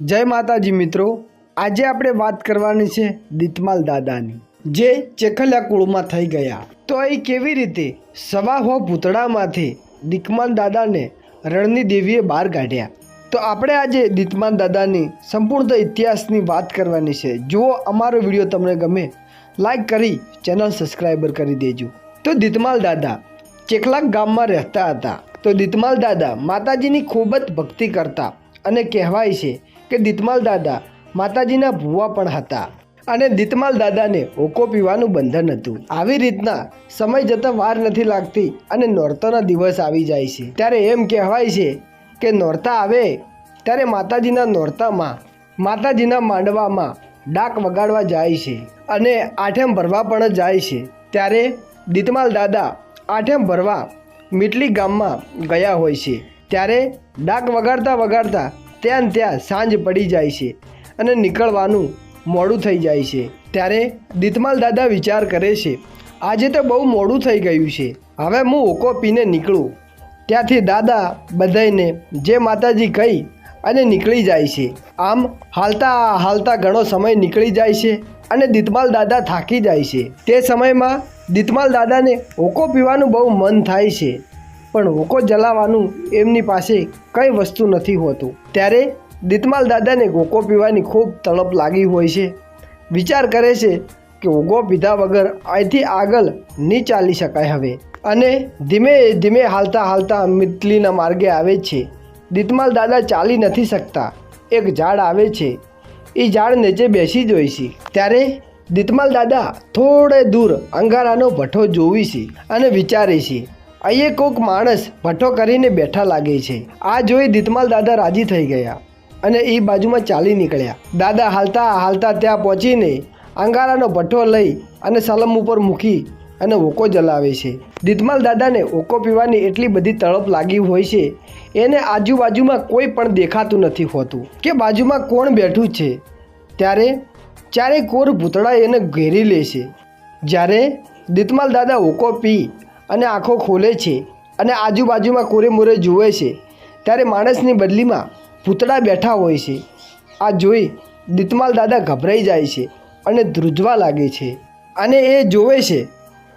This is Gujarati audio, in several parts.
જય માતાજી મિત્રો, આજે આપણે વાત કરવાની છે દીતમાલ દાદાની. જે ચેખલિયા કુળમાં થઈ ગયા. તો એ કેવી રીતે સવા હો ભૂતળામાંથી દીકમાલ દાદાને રણની દેવીએ બહાર કાઢ્યા? તો આપણે આજે દીતમાલ દાદાની સંપૂર્ણ ઇતિહાસની વાત કરવાની છે. જુઓ અમારો વીડિયો તમને ગમે, લાઈક કરી, ચેનલ સબસ્ક્રાઈબર કરી દેજો. તો દીતમાલ દાદા ચેકલાક ગામમાં રહેતા હતા. તો દીતમાલ દાદા માતાજીની ખૂબ જ ભક્તિ કરતા અને કહેવાય છે કે દીતમાલ દાદા માતાજીના ભુવા પણ હતા. અને દીતમાલ દાદાને હોકો પીવાનું બંધન હતું. આવી રીતના સમય જતાં વાર નથી લાગતી અને નોરતાના દિવસ આવી જાય છે. ત્યારે એમ કહેવાય છે કે નોરતા આવે ત્યારે માતાજીના નોરતામાં, માતાજીના માંડવામાં ડાક વગાડવા જાય છે અને આઠેમ ભરવા પણ જાય છે. ત્યારે દીતમાલ દાદા આઠેમ ભરવા મીટલી ગામમાં ગયા હોય છે. ત્યારે ડાક વગાડતા વગાડતા ત્યાં ત્યાં સાંજ પડી જાય છે અને નીકળવાનું મોડું થઈ જાય છે. ત્યારે દીતમાલ દાદા વિચાર કરે છે, આજે તો બહુ મોડું થઈ ગયું છે. હવે હું ઓકો પીને નીકળું. ત્યાંથી દાદા બધાઈને જે માતાજી કહી અને નીકળી જાય છે. આમ હાલતા હાલતા ઘણો સમય નીકળી જાય છે અને દીતમાલ દાદા થાકી જાય છે. તે સમયમાં દીતમાલ દાદાને હોકો પીવાનું બહુ મન થાય છે. પણ હોકો જલાવવાનું એમની પાસે કંઈ વસ્તુ નથી હોતું. ત્યારે દીતમાલ દાદાને ગોકો પીવાની ખૂબ તળપ લાગી હોય છે. વિચાર કરે છે કે હોકો પીધા વગર અહીંથી આગળ નહીં ચાલી શકાય હવે. અને ધીમે ધીમે હાલતા હાલતા મિતલીના માર્ગે આવે છે. દીતમાલ દાદા ચાલી નથી શકતા. એક ઝાડ આવે છે. એ ઝાડ નીચે બેસી જોઈ છે. ત્યારે દીતમાલ દાદા થોડે દૂર અંગારાનો ભઠ્ઠો જોવી છે અને વિચારે છે અહીંયા કોઈક માણસ ભઠ્ઠો કરીને બેઠા લાગે છે. આ જોઈ દીતમાલ દાદા રાજી થઈ ગયા અને એ બાજુમાં ચાલી નીકળ્યા. દાદા હાલતા હાલતા ત્યાં પહોંચીને અંગારાનો ભઠ્ઠો લઈ અને સલમ ઉપર મૂકી અને ઓકો જલાવે છે. દીતમાલ દાદાને ઓકો પીવાની એટલી બધી તળપ લાગી હોય છે, એને આજુબાજુમાં કોઈ પણ દેખાતું નથી હોતું. કે બાજુમાં કોણ બેઠું છે? ત્યારે ચારે કોર ભૂતળા એને ઘેરી લે છે. જ્યારે દીતમાલ દાદા ઓકો પી અને આંખો ખોલે છે અને આજુબાજુમાં કોરે મોરે જુએ છે. ત્યારે માણસની બદલીમાં પૂતળા બેઠા હોય છે. આ જોઈ દીતમાલ દાદા ગભરાઈ જાય છે અને ધ્રુજવા લાગે છે. અને એ જોવે છે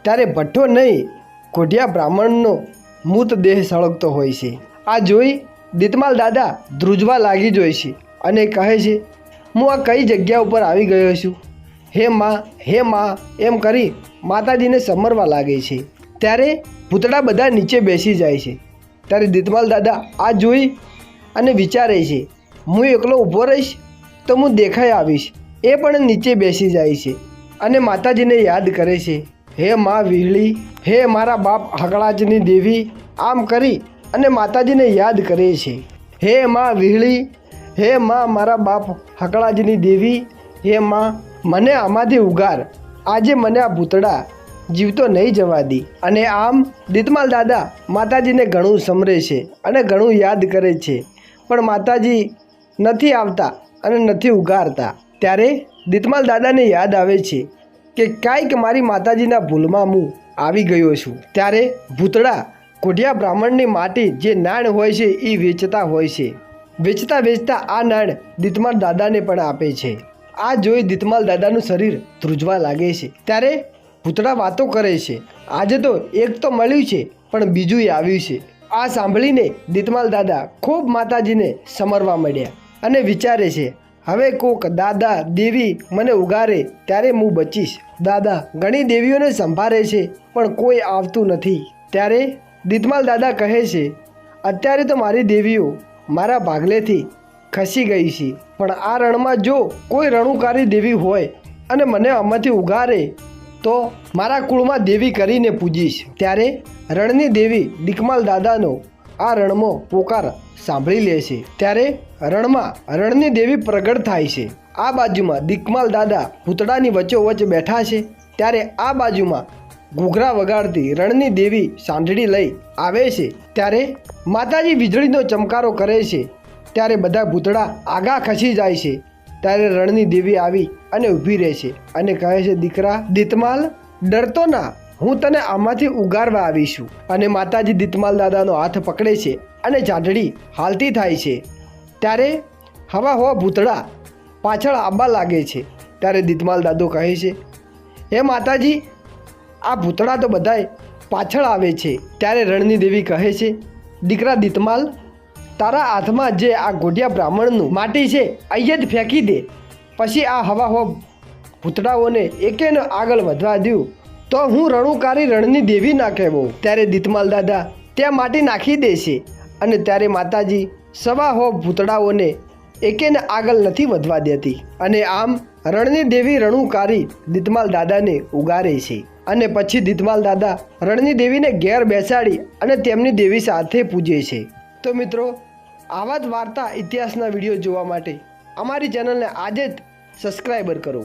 ત્યારે ભઠ્ઠો નહીં કોઢિયા બ્રાહ્મણનો મૃતદેહ સળગતો હોય છે. આ જોઈ દીતમાલ દાદા ધ્રુજવા લાગી જોઈ છે અને કહે છે, હું આ કઈ જગ્યા ઉપર આવી ગયો છું? હે માં હે માં, એમ કરી માતાજીને સમરવા લાગે છે. ત્યારે ભૂતળા બધા નીચે બેસી જાય છે. ત્યારે દીતમાલ દાદા આ જોઈ અને વિચારે છે, હું એકલો ઊભો રહીશ તો હું દેખાઈ આવીશ. એ પણ નીચે બેસી જાય છે અને માતાજીને યાદ કરે છે, હે મા વીહળી, હે મારા બાપ હકળાજની દેવી, આમ કરી અને માતાજીને યાદ કરે છે. હે મા વીહળી, હે મા મારા બાપ હકળાજની દેવી, હે મા, મને આમાંથી ઉગાર. આજે મને આ ભૂતળા જીવતો નહીં જવા દી. અને આમ દીતમાલ દાદા માતાજીને ઘણું સમરે છે અને ઘણું યાદ કરે છે. પણ માતાજી નથી આવતા અને નથી ઉગારતા. ત્યારે દીતમાલ દાદાને યાદ આવે છે કે કાંઈક મારી માતાજીના ભૂલમાં હું આવી ગયો છું. ત્યારે ભૂતળા કોઢિયા બ્રાહ્મણની માટી જે નાણ હોય છે એ વેચતા હોય છે. વેચતા વેચતા આ નાણ દીતમાલ દાદાને પણ આપે છે. આ જોઈ દીતમાલ દાદાનું શરીર ધ્રુજવા લાગે છે. ત્યારે ભૂતળા વાતો કરે છે. આજે તો એક તો મળ્યું છે, પણ બીજું આવ્યું છે. આ સાંભળીને દીતમાલ દાદા ખૂબ માતાજીને સમરવા મળ્યા અને વિચારે છે, હવે કોક દાદા દેવી મને ઉગારે ત્યારે હું બચીશ. દાદા, ઘણી દેવીઓને સંભાળે છે, પણ કોઈ આવતું નથી. ત્યારે દીતમાલ દાદા કહે છે, અત્યારે તો મારી દેવીઓ મારા ભાગલેથી ખસી ગઈ છે, પણ આ રણમાં જો કોઈ રણુકારી દેવી હોય અને મને આમાંથી ઉગારે તો મારા કુળમાં દેવી કરીને પૂજીશ. ત્યારે રણની દેવી દીકમાલ દાદાનો આ રણમાં પોકાર સાંભળી લે છે. ત્યારે રણમાં રણની દેવી પ્રગટ થાય છે. આ બાજુમાં દીકમાલ દાદા ભૂતળાની વચ્ચોવચ્ચ બેઠા છે. ત્યારે આ બાજુમાં ઘૂઘરા વગાડતી રણની દેવી સાંઢળી લઈ આવે છે. ત્યારે માતાજી વીજળીનો ચમકારો કરે છે. ત્યારે બધા ભૂતળા આગા ખસી જાય છે. ત્યારે રણની દેવી આવી અને ઊભી રહે છે અને કહે છે, દીકરા, દીતમાલ, ડરતો ના. હું તને આમાંથી ઉગારવા આવીશું. અને માતાજી દીતમાલ દાદાનો હાથ પકડે છે અને ઝાંઢળી હાલતી થાય છે. ત્યારે હવા હવા ભૂતળા પાછળ આંબા લાગે છે. ત્યારે દીતમાલ દાદો કહે છે, હે માતાજી, આ ભૂતળા તો બધાય પાછળ આવે છે. ત્યારે રણની દેવી કહે છે, દીકરા, દીતમાલ તારા હાથમાં જે આ ગોઢિયા બ્રાહ્મણનું માટી છે અહીંયા જ ફેંકી દે. પછી આ હવા હો ભૂતળાઓને એકેને આગળ વધવા દઉં તો હું રણુકારી રણની દેવી ના કહેવો. ત્યારે દીતમાલ દાદા ત્યાં માટી નાખી દેશે અને ત્યારે માતાજી સવા હો ભૂતળાઓને એકેને આગળ નથી વધવા દેતી. અને આમ રણની દેવી રણુકારી દીતમાલ દાદાને ઉગારે છે. અને પછી દીતમાલ દાદા રણની દેવીને ઘેર બેસાડી અને તેમની દેવી સાથે પૂજે છે. તો મિત્રો આવા જ વાર્તા ઇતિહાસના વીડિયો જોવા માટે અમારી ચેનલને આજે જ સબસ્ક્રાઈબર કરો.